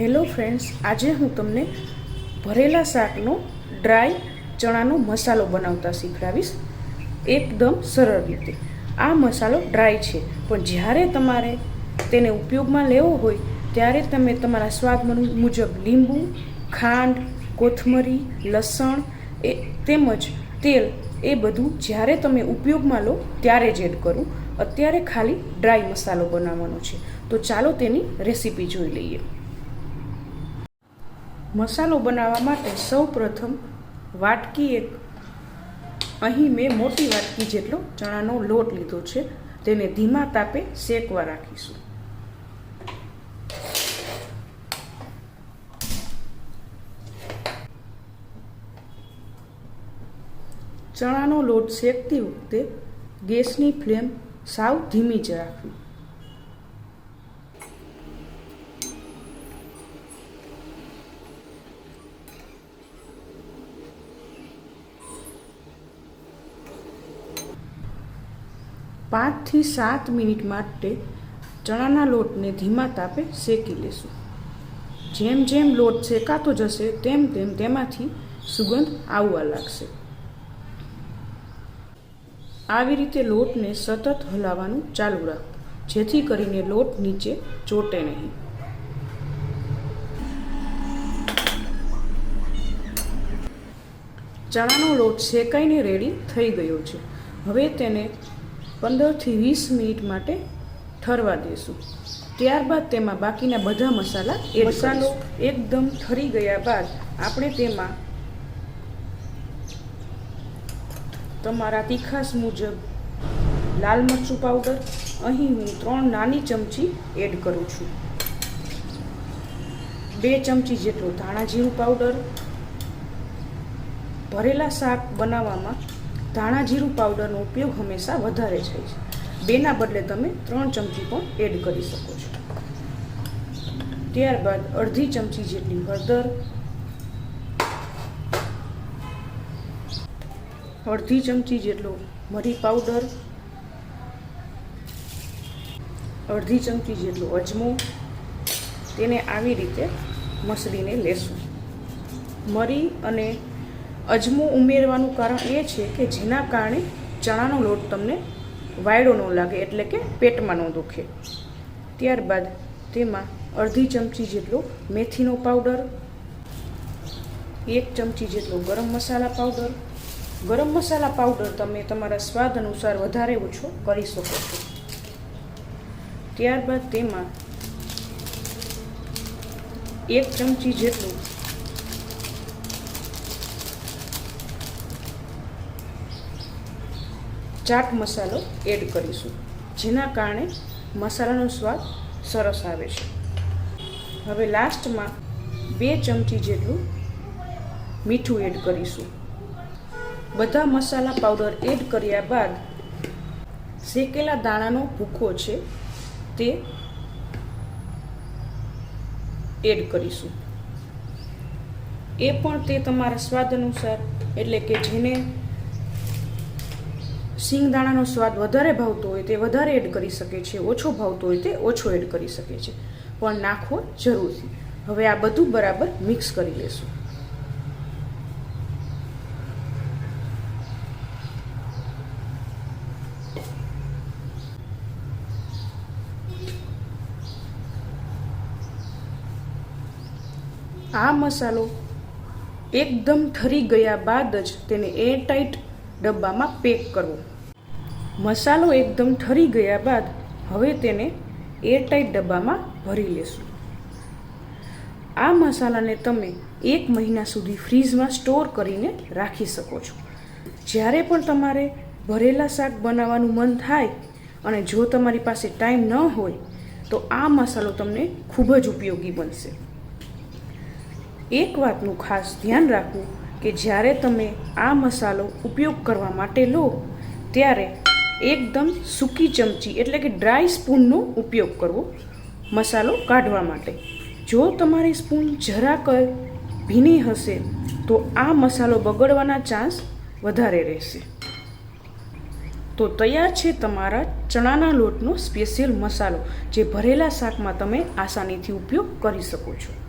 Hello friends, આજે હું તમને ભરેલા શાકનો ડ્રાય ચણાનો મસાલો બનાવતા શીખડાવીશ એકદમ સરળ રીતે. આ મસાલો ડ્રાય છે, પણ જ્યારે તમારે તેને ઉપયોગમાં લેવો હોય, ત્યારે તમે તમારા સ્વાદ મુજબ લીંબુ, ખાંડ, કોથમરી, લસણ, એ તેમજ તેલ, એ બધું જ્યારે તમે ઉપયોગમાં લો, ત્યારે જ એડ કરું. અત્યારે ખાલી ડ્રાય મસાલો બનાવવાનો છે. તો ચાલો તેની રેસીપી જોઈ લઈએ. મસાલો બનાવવા માટે સૌપ્રથમ વાટકી એક. અહીં મેં મોટી વાટકી જેટલો ચણાનો લોટ લીધો છે, તેને ધીમા તાપે શેકવા રાખીશું. ચણાનો લોટ શેકતી વખતે ગેસની ફ્લેમ સાવ ધીમી જ રાખવી. પાંચથી સાત મિનિટ માટે ચણાના લોટને ધીમા તાપે શેકી લેશું. જેમ જેમ લોટ શેકાતો જશે, તેમ તેમ તેમાંથી સુગંધ આવવા લાગશે. આવી રીતે લોટને સતત હલાવવાનું ચાલુ રાખવું જેથી કરીને લોટ નીચે ચોટે નહીં. ચણાનો લોટ શેકાઈને રેડી થઈ ગયો છે. હવે તેને પંદરથી વીસ મિનિટ માટે ઠરવા દેશું. ત્યારબાદ તેમાં બાકીના બધા મસાલા એ મસાલો એકદમ ઠરી ગયા બાદ આપણે તેમાં તમારા તીખાસ મુજબ લાલ મરચું પાવડર, અહીં હું ત્રણ નાની ચમચી એડ કરું છું. બે ચમચી જેટલો ધાણા જીરું પાવડર, ભરેલા શાક બનાવવામાં ધાણા જીરું પાવડરનો ઉપયોગ હંમેશા વધારે થાય છે. બેના બદલે તમે ત્રણ ચમચી પણ એડ કરી શકો છો. ત્યારબાદ અડધી ચમચી જેટલી હળદર, અડધી ચમચી જેટલો મરી પાવડર, અડધી ચમચી જેટલો અજમો, તેને આવી રીતે મસળીને લેશું. મરી અને અજમો ઉમેરવાનું કારણ એ છે કે જેના કારણે ચણાનો લોટ તમને વાયડો ન લાગે, એટલે કે પેટમાં ન દુખે. ત્યારબાદ તેમાં અડધી ચમચી જેટલો મેથીનો પાવડર, એક ચમચી જેટલો ગરમ મસાલા પાવડર. ગરમ મસાલા પાવડર તમે તમારા સ્વાદ અનુસાર વધારે ઓછો કરી શકો છો. ત્યારબાદ તેમાં એક ચમચી જેટલું ચાટ મસાલો એડ કરીશું, જેના કારણે મસાલાનો સ્વાદ સરસ આવે છે. હવે લાસ્ટમાં બે ચમચી જેટલું મીઠું એડ કરીશું. બધા મસાલા પાવડર એડ કર્યા બાદ શેકેલા દાણાનો ભૂખો છે તે એડ કરીશું. એ પણ તે તમારા સ્વાદ અનુસાર, એટલે કે જેને સિંગદાણાનો સ્વાદ વધારે ભાવતો હોય તે વધારે એડ કરી શકે છે, ઓછો ભાવતો હોય તે ઓછો એડ કરી શકે છે. પણ નાખવો જરૂરથી. હવે આ બધું બરાબર મિક્સ કરી લેશું. આ મસાલો એકદમ ઠરી ગયા બાદ જ તેને એરટાઈટ ડબ્બામાં પેક કરવો. મસાલો એકદમ ઠરી ગયા બાદ હવે તેને એરટાઈટ ડબ્બામાં ભરી લેશું. આ મસાલાને તમે એક મહિના સુધી ફ્રીઝમાં સ્ટોર કરીને રાખી શકો છો. જ્યારે પણ તમારે ભરેલા શાક બનાવવાનું મન થાય અને જો તમારી પાસે ટાઈમ ન હોય, તો આ મસાલો તમને ખૂબ જ ઉપયોગી બનશે. એક વાતનું ખાસ ધ્યાન રાખવું કે જ્યારે તમે આ મસાલો ઉપયોગ કરવા માટે લો, ત્યારે એકદમ સૂકી ચમચી, એટલે કે ડ્રાય સ્પૂનનો ઉપયોગ કરવો મસાલો કાઢવા માટે. જો તમારી સ્પૂન જરાક ભીની હશે, તો આ મસાલો બગડવાના ચાન્સ વધારે રહેશે. તો તૈયાર છે તમારા ચણાના લોટનો સ્પેશિયલ મસાલો, જે ભરેલા શાકમાં તમે આસાનીથી ઉપયોગ કરી શકો છો.